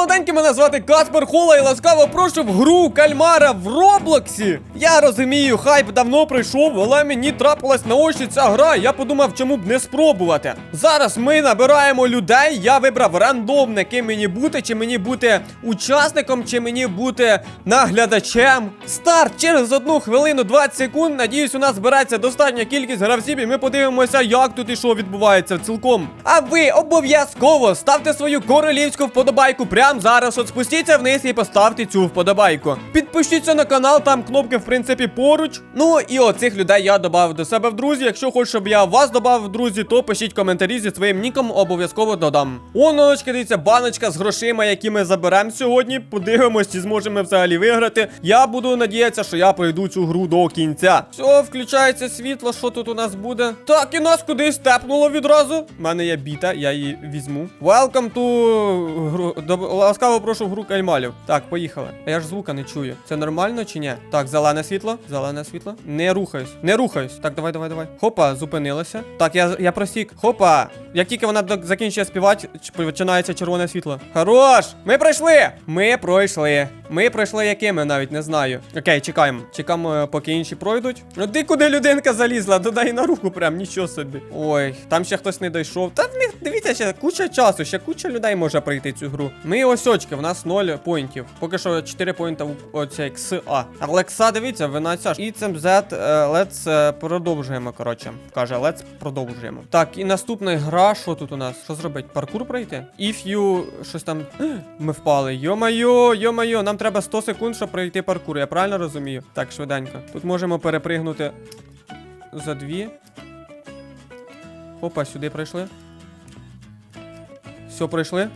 молоденькі, мене звати Каспер Хола і ласкаво прошу в гру кальмара в Роблоксі. Я розумію, хайп давно прийшов, але мені трапилась на очі ця гра. Я подумав, чому б не спробувати. Зараз ми набираємо людей. Я вибрав рандомне, ким мені бути, чи мені бути учасником, чи мені бути наглядачем. Старт через одну хвилину 20 секунд. Надіюсь, у нас збереться достатня кількість гравців, і ми подивимося, як тут і що відбувається цілком. А ви обов'язково ставте свою королівську вподобайку прямо зараз. От спустіться вниз і поставте цю вподобайку. Підпишіться на канал, там кнопки, в принципі, поруч. Ну і оцих людей я додав до себе в друзі. Якщо хочеш, щоб я вас додав в друзі, то пишіть коментарі зі своїм ніком, обов'язково додам. Оночки, дивіться, баночка з грошима, які ми заберемо сьогодні. Подивимось, чи зможемо взагалі виграти. Я буду надіятися, що я пройду цю гру до кінця. Все, включається світло. Що тут у нас буде? Так, і нас кудись тепнуло відразу. У мене є біта, я її візьму. Welcome to. Ласкаво прошу в гру кальмалів. Так, поїхали. А я ж звука не чую. Це нормально чи ні? Так, зелене світло. Зелене світло. Не рухаюсь. Не рухаюсь. Так, давай, давай, давай. Хопа, зупинилася. Так, я, я просік. Хопа. Як тільки вона закінчує співати, починається червоне світло. Хорош! Ми пройшли! Ми пройшли. Ми пройшли якими навіть не знаю. Окей, чекаємо. Чекаємо, е, поки інші пройдуть. Ну ти куди людинка залізла? Додай на руку прям, нічого собі. Ой, там ще хтось не дійшов. Та них, дивіться, ще куча часу, ще куча людей може пройти цю гру. Ми ось очки, в нас 0 поінтів. Поки що 4 поінта оцей XA. Алекса, дивіться, вона ця ж. І цим Z, е, let's е, продовжуємо, коротше. Каже, let's продовжуємо. Так, і наступна гра, що тут у нас? Що зробить? Паркур пройти? If you... щось там... Ми впали. Йо-майо, йо-майо, нам треба 100 секунд, щоб пройти паркур, я правильно розумію? Так, швиденько. Тут можемо перепригнути за дві. Опа, сюди пройшли. Все, пройшли.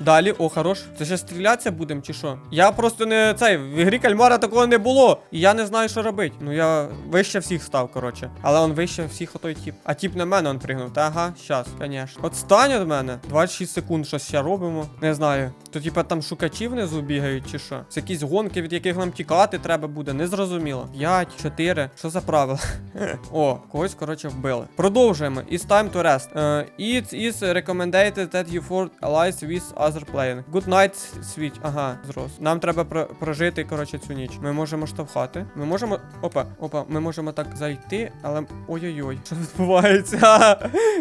Далі, о, хорош. Це ще стрілятися будемо, чи що? Я просто не цей. В ігрі кальмара такого не було. І я не знаю, що робити. Ну я вище всіх став, коротше. Але он вище всіх отой тіп. А тіп на мене он пригнув. Та ага, щас, звісно. От стань від мене. 26 секунд щось ще робимо. Не знаю. То типа там шукачі внизу бігають, чи що? Це якісь гонки, від яких нам тікати треба буде. Незрозуміло. 5, 4. Що за правила? О, когось, коротше, вбили. Продовжуємо. It's time to rest. Uh, it is recommended that you for allies with other playing. Good night, sweet. Ага, зрос. Нам треба про- прожити, коротше, цю ніч. Ми можемо штовхати. Ми можемо. Опа, опа, ми можемо так зайти, але. Ой-ой-ой, що відбувається?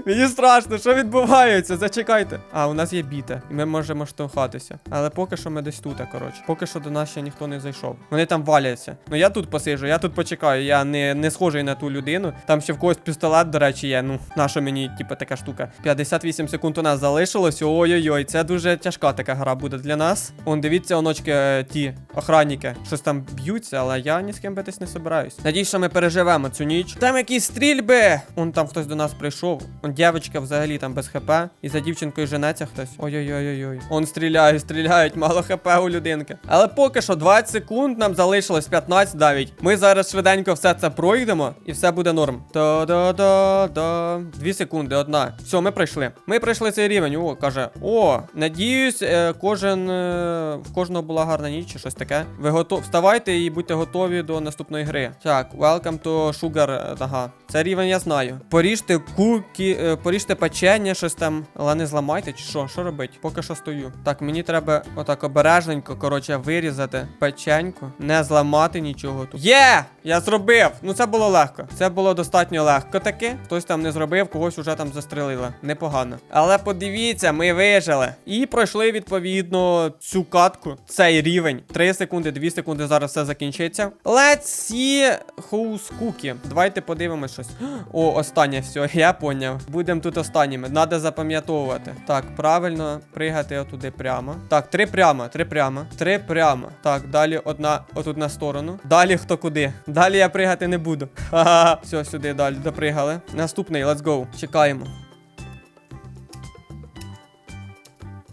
Мені страшно, що відбувається? Зачекайте. А, у нас є біта, і ми можемо штовхатися. Але поки що ми десь тут, коротше. Поки що до нас ще ніхто не зайшов. Вони там валяться. Ну я тут посиджу, я тут почекаю. Я не, не схожий на ту людину. Там ще в когось пістолет, до речі, є. Ну, наша мені, типу, така штука. 58 секунд у нас залишилось. Ой-ой-ой, це дуже тяжка така гра буде для нас. Он, дивіться, оночки, е, ті охранники. Щось там б'ються, але я ні з ким битись не собираюсь. Надіюсь, що ми переживемо цю ніч. Там якісь стрільби. Он там хтось до нас прийшов. Он дівчинка взагалі там без хп. І за дівчинкою женеться хтось. Ой-ой-ой-ой. Он стріляють, стріляють, мало хп у людинки. Але поки що 20 секунд нам залишилось 15 навіть. Ми зараз швиденько все це пройдемо і все буде норм. Та-да-да-да. Дві секунди, одна. Все, ми пройшли. Ми пройшли цей рівень. О, каже. О, надіюсь, е, кожен е, в кожного була гарна ніч чи щось таке. Ви готові? Вставайте і будьте готові до наступної гри. Так, welcome to sugar. е, Ага. Це рівень я знаю. Поріжте куки, поріжте печення, щось там, але не зламайте, чи що? Що робить? Поки що стою. Так, мені треба отак обережненько, коротше, вирізати печеньку, не зламати нічого тут. Є! Я зробив! Ну це було легко. Це було достатньо легко таки. Хтось там не зробив, когось уже там застрелили. Непогано. Але подивіться, ми вижили. І пройшли відповідно цю катку, цей рівень. 3 секунди, 2 секунди, зараз все закінчиться. Let's see who's cookie. Давайте подивимось щось. О, останнє все, я поняв. Будемо тут останніми. Надо запам'ятовувати. Так, правильно пригати отуди прямо. Так, три прямо, три прямо, три прямо. Так, далі одна отут на сторону. Далі хто куди. Далі я пригати не буду. Ха-ха. Все, сюди далі допригали. Наступний, let's go. Чекаємо.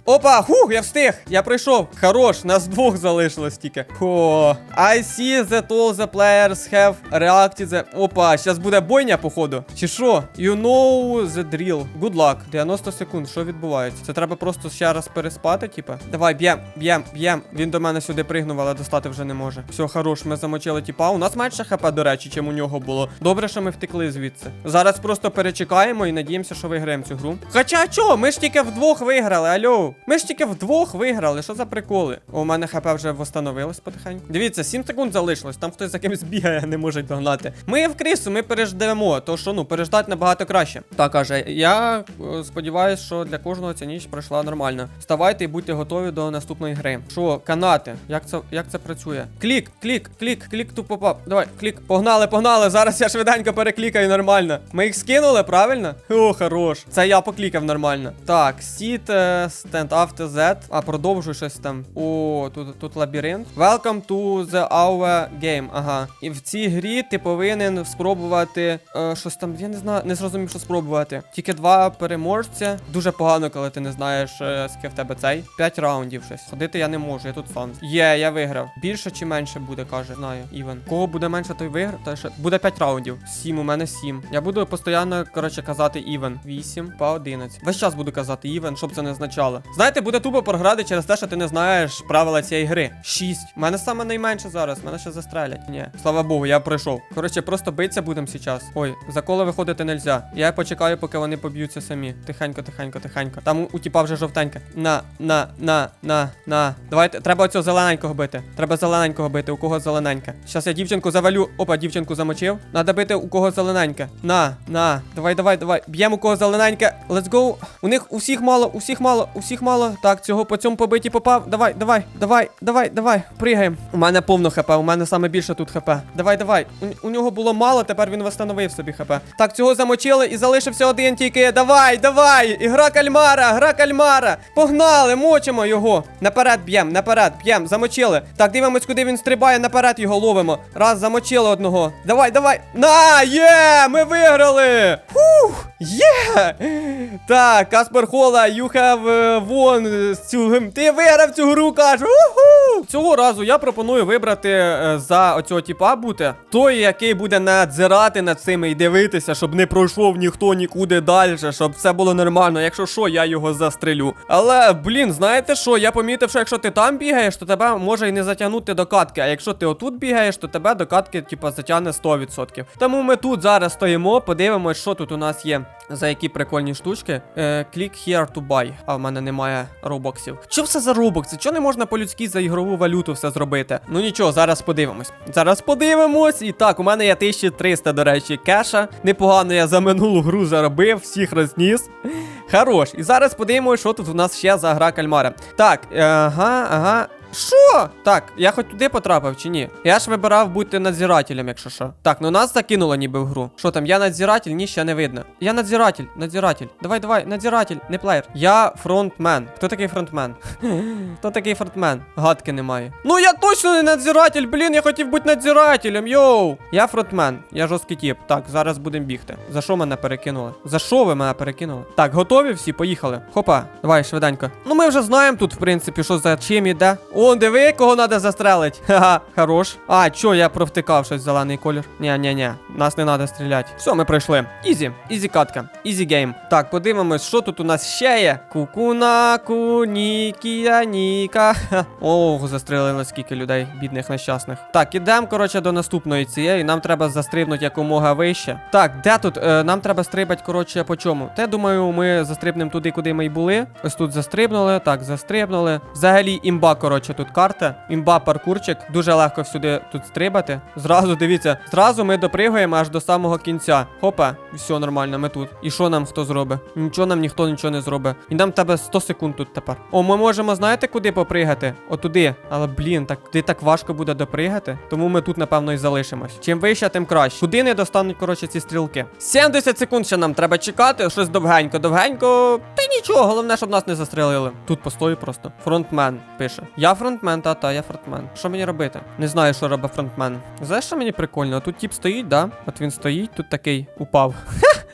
Опа, хух, я встиг! Я прийшов. Хорош, нас двох залишилось тільки. О, I see that all the players have reacted the... Опа, зараз буде бойня, походу. Чи що? You know the drill. Good luck. 90 секунд. Що відбувається? Це треба просто ще раз переспати, типа. Давай, б'єм, б'єм, б'єм. Він до мене сюди пригнув, але достати вже не може. Все, хорош, ми замочили тіпа. У нас менше хп, до речі, чим у нього було. Добре, що ми втекли звідси. Зараз просто перечекаємо і надіємося, що виграємо цю гру. Хоча чого? Ми ж тільки вдвох виграли, алло. Ми ж тільки вдвох виграли, що за приколи? У мене хп вже восстановилось потихеньку. Дивіться, 7 секунд залишилось, там хтось за кимось бігає, не може догнати. Ми в крису, ми переждемо, то що ну, переждати набагато краще. Так, каже, я е, сподіваюся, що для кожного ця ніч пройшла нормально. Вставайте і будьте готові до наступної гри. Що, канати? Як це, як це працює? Клік, клік, клік, клік ту попав. Давай, клік. Погнали, погнали. Зараз я швиденько переклікаю нормально. Ми їх скинули, правильно? О, хорош. Це я поклікав нормально. Так, сіт, е, stand after Z. А, продовжуй щось там. О, тут, тут лабіринт. Welcome to the our game. Ага. І в цій грі ти повинен спробувати е, щось там. Я не знаю, не зрозумів, що спробувати. Тільки два переможця. Дуже погано, коли ти не знаєш, е, скільки в тебе цей. П'ять раундів щось. Ходити я не можу, я тут сам. Є, я виграв. Більше чи менше буде, каже. Знаю, Іван. Кого буде менше, той виграв. Та ще буде 5 раундів. 7, у мене 7. Я буду постійно, коротше, казати Іван. 8 по 11. Весь час буду казати Іван, щоб це не означало. Знаєте, буде тупо програти через те, що ти не знаєш правила цієї гри. 6. У мене саме найменше зараз. Мене ще застрелять. Ні. Слава Богу, я пройшов. Коротше, просто битися будемо зараз. Ой, за коло виходити нельзя. Я почекаю, поки вони поб'ються самі. Тихенько, тихенько, тихенько. Там у, тіпа вже жовтеньке. На, на, на, на, на. Давайте, треба оцього зелененького бити. Треба зелененького бити, у кого зелененьке. Щас я дівчинку завалю. Опа, дівчинку замочив. Надо бити у кого зелененьке. На, на. Давай, давай, давай. Б'ємо у кого зелененьке. Let's go. У них усіх мало, усіх мало, усіх мало. Так, цього по цьому побиті попав. Давай, давай, давай, давай, давай. Пригаємо. У мене повно хп, у мене саме більше тут хп. Давай, давай. У, у нього було мало, тепер він восстановив собі хп. Так, цього замочили і залишився один тільки. Давай, давай. Ігра кальмара, гра кальмара. Погнали, мочимо його. Наперед б'єм, наперед, б'єм, замочили. Так, дивимось, куди він стрибає, наперед його ловимо. Раз, замочили одного. Давай, давай. На, є! Ми виграли! Фух! Є! Так, Каспер Хола, you have е, won цю Ти виграв цю гру, кажу. Уху! Цього разу я пропоную вибрати е, за оцього типа бути. Той, який буде надзирати над цими і дивитися, щоб не пройшов ніхто нікуди далі, щоб все було нормально. Якщо що, я його застрелю. Але, блін, знаєте що? Я помітив, що якщо ти там бігаєш, то тебе може і не затягнути до катки. А якщо ти отут бігаєш, то тебе до катки, типа, затягне 100%. Тому ми тут зараз стоїмо, подивимось, що тут у нас є. За які прикольні штучки. Е, click here to buy. А в мене немає робоксів. Що все за робокси? Чого не можна по-людськи за ігрову валюту все зробити? Ну нічого, зараз подивимось. Зараз подивимось. І так, у мене є 1300, до речі, кеша. Непогано я за минулу гру заробив, всіх розніс. Хорош. І зараз подивимось, що тут у нас ще за гра кальмара. Так, е, ага, ага. Що? Так, я хоч туди потрапив чи ні? Я ж вибирав бути надзирателем, якщо що. Так, ну нас закинуло ніби в гру. Що там, я надзиратель? Ні, ще не видно. Я надзиратель, надзиратель. Давай, давай, надзиратель, не плеєр. Я фронтмен. Хто такий фронтмен? Хто такий фронтмен? Гадки немає. Ну я точно не надзиратель, блін, я хотів бути надзирателем, йоу. Я фронтмен, я жорсткий тіп. Так, зараз будемо бігти. За що мене перекинули? За що ви мене перекинули? Так, готові всі? Поїхали. Хопа, давай швиденько. Ну ми вже знаємо тут, в принципі, що за чим іде. Он, диви, кого треба застрелити. Ха-ха, хорош. А, чо, я провтикав щось зелений колір. Ні, нас не треба стріляти. Все, ми пройшли. Ізі, ізі катка, ізі гейм. Так, подивимось, що тут у нас ще є. Кукуна, кунікія, ніка. Ого, застрелили скільки людей, бідних нещасних. Так, ідемо, коротше, до наступної цієї. Нам треба застрибнути якомога вище. Так, де тут? Е, нам треба стрибати, коротше, по чому? Те, думаю, ми застрибнемо туди, куди ми й були. Ось тут застрибнули, так, застрибнули. Взагалі, імба, коротше, тут карта. Імба паркурчик. Дуже легко всюди тут стрибати. Зразу дивіться, зразу ми допригуємо аж до самого кінця. Хопа, все нормально, ми тут. І що нам хто зробить? Нічого нам ніхто нічого не зробить. І нам тебе 100 секунд тут тепер. О, ми можемо, знаєте, куди попригати? Отуди. Але блін, так туди так важко буде допригати. Тому ми тут, напевно, і залишимось. Чим вище, тим краще. Куди не достануть, коротше, ці стрілки. 70 секунд ще нам треба чекати. Щось довгенько, довгенько. Та нічого, головне, щоб нас не застрелили. Тут постою просто. Фронтмен пише. Я фронтмен, та, та, я фронтмен. Що мені робити? Не знаю, що робить фронтмен. Знаєш, що мені прикольно? Тут тіп стоїть, да? От він стоїть, тут такий упав.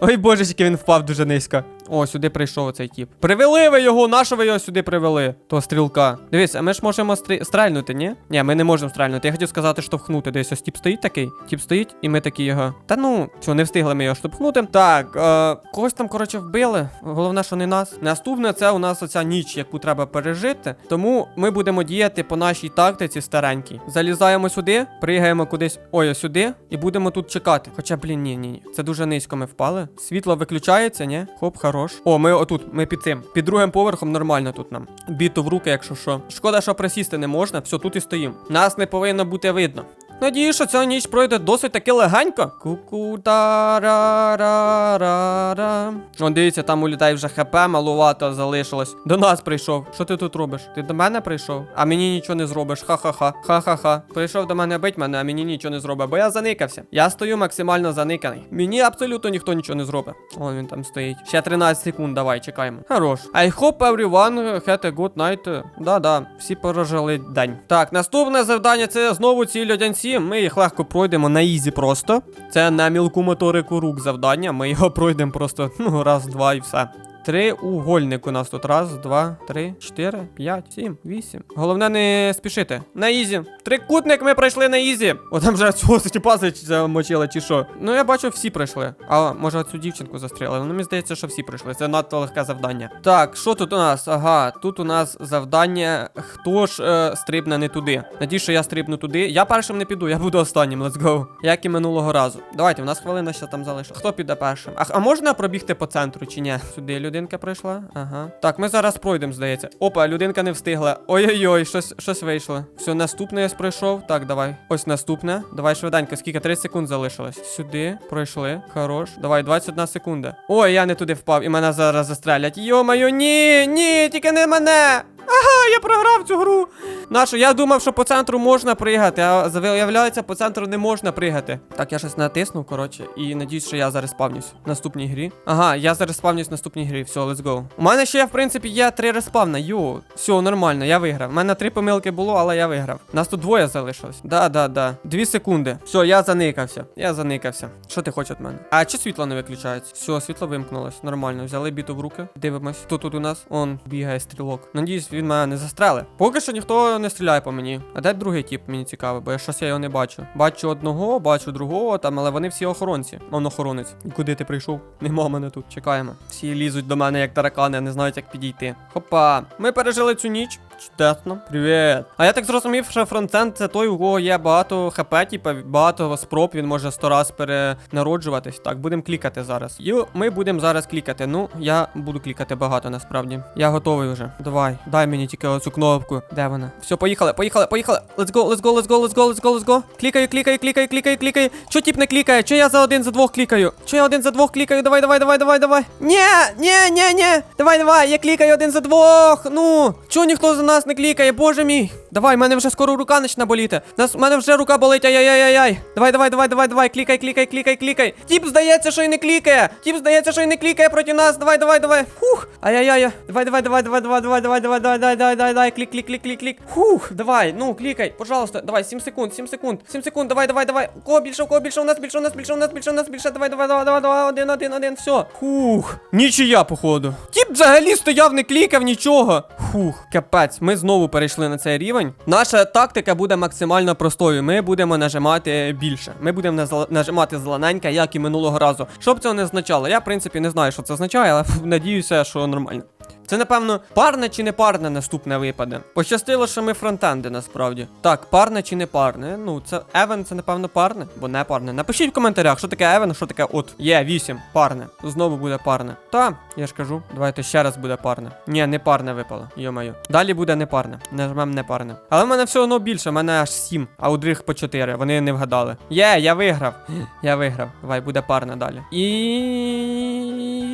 Ой, боже, який він впав дуже низько. О, сюди прийшов оцей тіп. Привели ви його, нащо ви його сюди привели? Того стрілка. Дивись, а ми ж можемо стрі... стрельнути, ні? Ні, ми не можемо стрельнути. Я хотів сказати, штовхнути. Дивись, ось тіп стоїть такий. Тіп стоїть, і ми такі його. Та ну, що, не встигли ми його штовхнути. Так, е, когось там, коротше, вбили. Головне, що не нас. Наступне це у нас оця ніч, яку треба пережити. Тому ми будемо діяти по нашій тактиці старенькій. Залізаємо сюди, пригаємо кудись. Ой, сюди, і будемо тут чекати. Хоча, блін, ні, ні, ні. Це дуже низько ми впали. Світло виключається, ні? Хоп, хорош. О, ми отут, ми під цим. Під другим поверхом нормально тут нам. Біту в руки, якщо що. Шкода, що присісти не можна. Все, тут і стоїм. Нас не повинно бути видно. Надію, що ця ніч пройде досить таки легенько. ку та ра ра ра ра О, дивіться, там у людей вже хп малувато залишилось. До нас прийшов. Що ти тут робиш? Ти до мене прийшов? А мені нічого не зробиш. Ха-ха-ха. Ха-ха-ха. Прийшов до мене бить мене, а мені нічого не зробить, бо я заникався. Я стою максимально заниканий. Мені абсолютно ніхто нічого не зробить. О, він там стоїть. Ще 13 секунд, давай, чекаємо. Хорош. I hope everyone had a good night. Да-да, всі прожили день. Так, наступне завдання це знову ці льодянці. Ми їх легко пройдемо на ізі просто. Це на мілку моторику рук завдання. Ми його пройдемо просто ну, раз, два і все. Триугольник у нас тут. Раз, два, три, чотири, п'ять, сім, вісім. Головне не спішити. На ізі. Трикутник ми пройшли на ізі. О, там вже цього стіпази замочили, чи що. Ну я бачу, всі пройшли. А може цю дівчинку застріли. Ну мені здається, що всі пройшли. Це надто легке завдання. Так, що тут у нас? Ага, тут у нас завдання. Хто ж е, стрибне не туди? Надію, що я стрибну туди. Я першим не піду, я буду останнім. Let's go. Як і минулого разу. Давайте, у нас хвилина ще там залишилась. Хто піде першим? А, а можна пробігти по центру чи ні? Сюди людинка прийшла. Ага. Так, ми зараз пройдемо, здається. Опа, людинка не встигла. Ой-ой-ой, щось, щось вийшло. Все, наступне я пройшов. Так, давай. Ось наступне. Давай швиденько. Скільки? 30 секунд залишилось. Сюди. Пройшли. Хорош. Давай, 21 секунда. Ой, я не туди впав, і мене зараз застрелять. Йо-моє, ні, ні, тільки не мене. Ага, я програв цю гру. Нашу, я думав, що по центру можна пригати, а виявляється, по центру не можна пригати. Так, я щось натиснув, коротше, і надіюсь, що я зараз спавнюсь в наступній грі. Ага, я зараз спавнюсь в наступній грі. Все, let's go. У мене ще, в принципі, є три респавна. Йо, все, нормально, я виграв. У мене три помилки було, але я виграв. Нас тут двоє залишилось. Да, да, да. Дві секунди. Все, я заникався. Я заникався. Що ти хочеш від мене? А чи світло не виключається? Все, світло вимкнулось. Нормально. Взяли біту в руки. Дивимось. Хто тут у нас? Он бігає стрілок. Надіюсь, він мене не застрелить. Поки що ніхто не стріляє по мені. А де другий тип, мені цікаво, бо я щось я його не бачу. Бачу одного, бачу другого, там, але вони всі охоронці. Он охоронець. І куди ти прийшов? Нема мене тут. Чекаємо. Всі лізуть до мене як таракани, не знають, як підійти. Хопа. Ми пережили цю ніч. Чудесно. Привіт. А я так зрозумів, що фронтенд це той, у кого є багато хп, типа багато спроб, він може сто раз перенароджуватись. Так, будемо клікати зараз. І ми будемо зараз клікати. Ну, я буду клікати багато насправді. Я готовий вже. Давай, дай мені тільки оцю кнопку. Де вона? Все, поїхали, поїхали, поїхали. Let's go, let's go, let's go, let's go, let's go, let's go. Клікаю, клікаю, клікаю, клікаю, клікаю. Чо тип не клікає? Чо я за один за двох клікаю? Чо я один за двох клікаю? Давай, давай, давай, давай, давай. Ні, ні, ні, ні. Давай, давай, я клікаю один за двох. Ну, чо ніхто за нас не клікає, боже мій. Давай, в мене вже скоро рука почне боліти. Нас, в мене вже рука болить, ай-яй-яй-яй. Давай, давай, давай, давай, давай, клікай, клікай, клікай, клікай. Тіп здається, що й не клікає. Тіп здається, що й не клікає проти нас. Давай, давай, давай. Фух. Ай-яй-яй. Давай, давай, давай, давай, давай, давай, давай, давай, давай, давай, давай, давай, давай, клік, клік, клік, клік, клік. Фух, давай, ну, клікай, пожалуйста. Давай, 7 секунд, 7 секунд, 7 секунд, давай, давай, давай. У кого більше, у кого більше, у нас більше, у нас більше, у нас більше, у нас більше. Давай, давай, давай, давай, давай, один, один, один, все. Фух. Нічия, походу. Тіп взагалі стояв, не клікав нічого. Фух, капець, ми знову перейшли на цей рівень. Наша тактика буде максимально простою. Ми будемо нажимати більше. Ми будемо нажимати зелененька, як і минулого разу. Що б це не означало? Я, в принципі, не знаю, що це означає, але надіюся, що нормально. Це, напевно, парне чи не парне наступне випаде. Пощастило, що ми фронтенди насправді. Так, парне чи не парне? Ну, це Евен, це напевно парне, бо не парне. Напишіть в коментарях, що таке Евен, що таке от. Є, 8, парне. Знову буде парне. Та, я ж кажу, давайте ще раз буде парне. Ні, не парне випало. Йо-моє. Далі буде не парне. Нажмем не парне. Але в мене все одно більше, в мене аж 7, а у других по 4. Вони не вгадали. Є, я виграв. Я виграв. Давай, буде парне далі. І.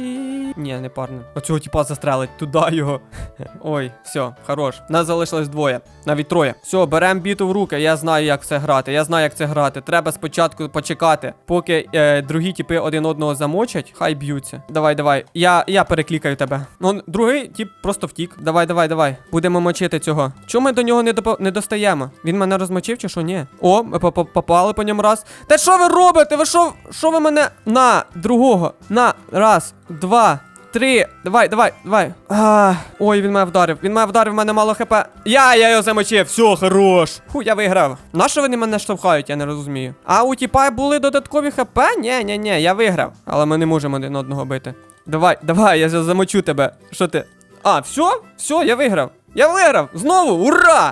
Ні, не парне. Оцього типа застрелить туди його. Ой, все, хорош. Нас залишилось двоє, навіть троє. Все, беремо біту в руки. Я знаю, як це грати. Я знаю, як це грати. Треба спочатку почекати, поки е, другі типи один одного замочать. Хай б'ються. Давай, давай. Я, я переклікаю тебе. Ну, другий тип просто втік. Давай, давай, давай. Будемо мочити цього. Чому ми до нього не, допо- не достаємо? Він мене розмочив чи що? Ні. О, ми по- по- попали по ньому раз. Та що ви робите? Ви що? Що ви мене? На, другого. На, раз, два. Три, давай, давай, давай. А, ой, він мене вдарив. Він мене вдарив, в мене мало хп. Я, я його замочив. Все, хорош. Фу, я виграв. Нащо вони мене штовхають, я не розумію. А у тіпа були додаткові хп? Ні, ні, ні, я виграв. Але ми не можемо один одного бити. Давай, давай, я замочу тебе. Що ти? А, все? Все, я виграв. Я виграв! Знову! Ура!